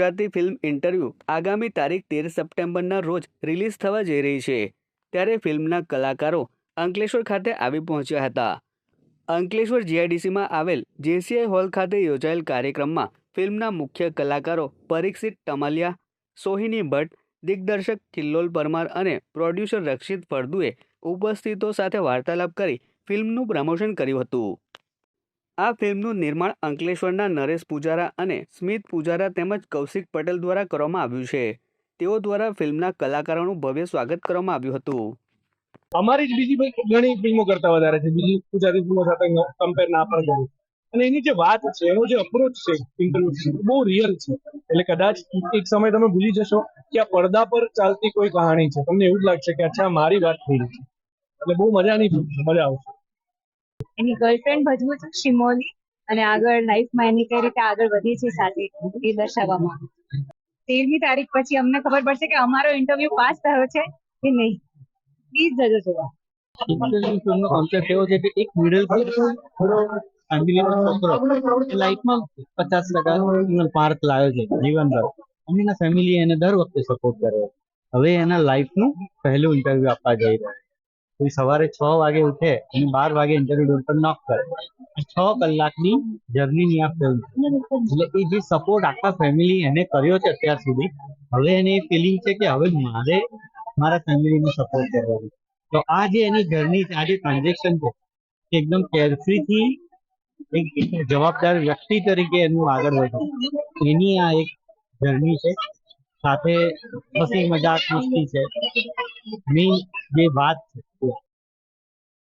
Gujarati film interview આગામી તારીખ તેર સપ્ટેમ્બરના રોજ રિલીઝ થવા જઈ રહી છે. ત્યારે ફિલ્મના કલાકારો અંકલેશ્વર ખાતે આવી પહોંચ્યા હતા. અંકલેશ્વર જીઆઈડીસીમાં આવેલ જેસીઆઈ હોલ ખાતે યોજાયેલ કાર્યક્રમમાં ફિલ્મના મુખ્ય કલાકારો પરીક્ષિત ટમાલિયા, સોહિની ભટ્ટ, દિગ્દર્શક કિલ્લોલ પરમાર અને પ્રોડ્યુસર રક્ષિત ફળદુએ ઉપસ્થિતો સાથે વાર્તાલાપ કરી ફિલ્મનું પ્રમોશન કર્યું હતું. આ ફિલ્મનું નિર્માણ અંકલેશ્વરના નરેશ પૂજારા અને સ્મિત પૂજારા તેમજ કૌશિક પટેલ દ્વારા કરવામાં આવ્યું છે. તેઓ દ્વારા ફિલ્મના કલાકારોનું ભવ્ય સ્વાગત કરવામાં આવ્યું હતું. અમારી જ બીજી ઘણી ફિલ્મો કરતા વધારે છે. બીજી ગુજરાતી ફિલ્મો સાથે કમ્પેર ના પણ કરું. અને એની જે વાત છે, એનો જે અપ્રોચ છે ઇન્ટરવ્યુ બહુ રિયલ છે. એટલે કદાચ એક સમય તમે ભૂલી જશો કે આ પડદા પર ચાલતી કોઈ કહાણી છે. તમને એવું જ લાગશે કે અચ્છા, મારી વાત થઈ છે. એટલે બહુ મજાની મજા આવશે. એની ગર્લફ્રેન્ડ ભજવું છું, શિમોલી. અને આગળ લાઈફમાં એની કઈ રીતે આગળ વધીએ છીએ સાથે, એ દર્શાવવામાં તેરમી તારીખ પછી અમને ખબર પડશે કે અમારો ઇન્ટરવ્યુ પાસ થયો છે કે નહીં. પ્લીઝ જજો જોવા. એક મિડલ ફેમિલીનો છોકરો. પચાસ ટકા માર્ક લાવ્યો જીવનભર. અને એના ફેમિલી એને દર વખતે સપોર્ટ કર્યો હવે એના લાઈફનું પહેલું ઇન્ટરવ્યુ આપવા જઈ રહ્યો એ સવારે છ વાગે ઉઠે અને બાર વાગે ઇન્ટરવ્યુ ડોર પર નોક કરે. છ કલાકની જર્નીની આ ફિલ્મ એટલે એ જે સપોર્ટ આખા ફેમિલી એને કર્યો છે અત્યાર સુધી, હવે એને એ ફિલિંગ છે કે હવે મારે મારા ફેમિલીનો સપોર્ટ કરવો તો આ જે એની જર્ની આ જે ટ્રાન્ઝેક્શન છે, એ એકદમ કેરફ્રીથી એક જવાબદાર વ્યક્તિ તરીકે એનું આગળ વધે. એની આ એક જર્ની છે. સાથે હસી મજાક મસ્તી છે. મેઇન જે વાત છે